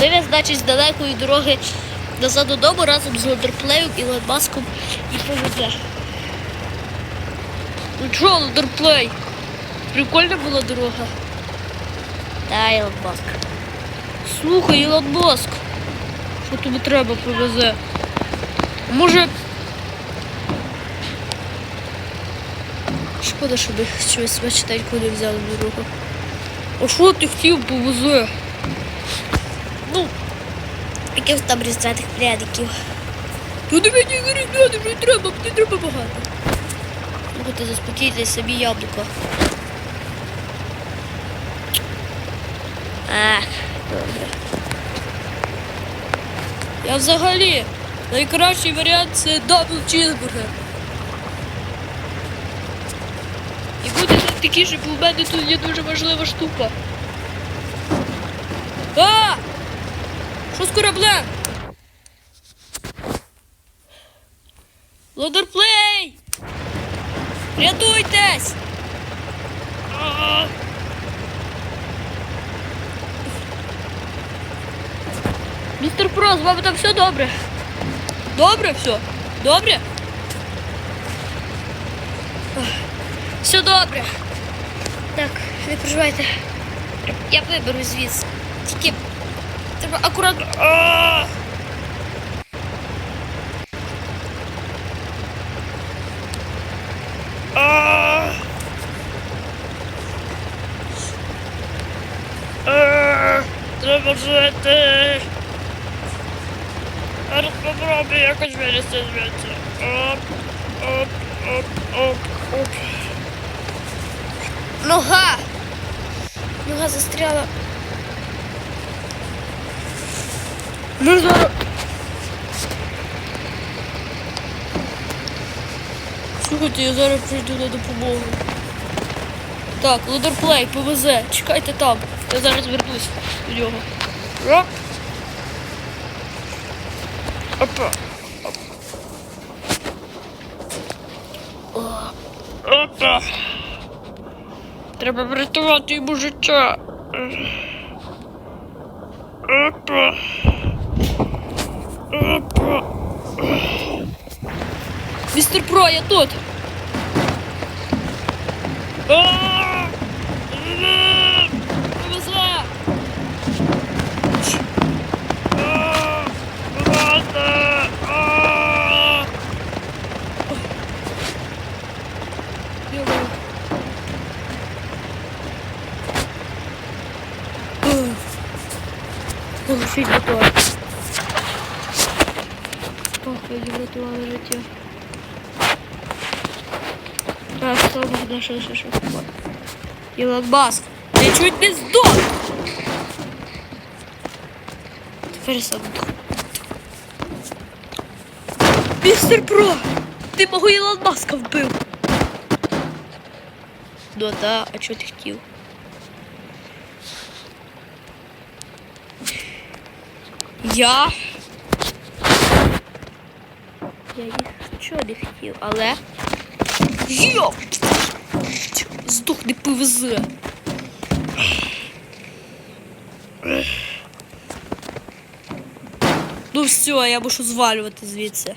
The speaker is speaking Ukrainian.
Вивез, значить, з далекої дороги назад додому разом з Лодерплеєм і Ландмаском і повезе. Ну чого, Лодерплей? Прикольна була дорога. Та, Ілон Маск. Слухай, Ілон Маск. Що тобі треба повезе? Може. Шкода, щоб щось смачненько не взяли дорогу. А що ти хотів повезе? Ну, якихось там різдвяних прядиків. Ну до мені не різдвяних вже треба, мені треба багато. Слухайте, заспокійтесь собі яблуко. Ах, добре. Я взагалі найкращий варіант це дабл чізбургер. І буде не такий, щоб у мене тут є дуже важлива штука. А! Що з кораблем? Лодерплей! Рятуйтесь! А! Містер Про, з там все добре? Добре все? Добре? Все добре. Так, не переживайте. Я виберу звідси. Тільки треба акуратно. А! А! А! Треба жити. Зараз попробую якось вилізти звідси. Оп, оп, оп, оп, оп. Нога! Нога застряла. Ну зараз. Слухайте, я зараз прийду на допомогу. Так, лодерплей, повезе. Чекайте там. Я зараз вернусь до нього. Оп. Опа. Опа. Треба врятувати йому життя. Опа. Опа. Містер Про, я тут. А! Повезла. А! Вилазьте! А! Йо-моє. Глушить мотор. Ох, я врятувала життя. Так, стоп, да, що, що, що. Ілон Маск, ти чуть не здох! Тепер сам. Містер Про, ти мого Ілон Маска вбив. Ну да, а чого ти хотів? Я. Я їх нічого не хотів, але. Йоп! Здохни, ПВЗ! Ну все, я мушу звалювати звідси.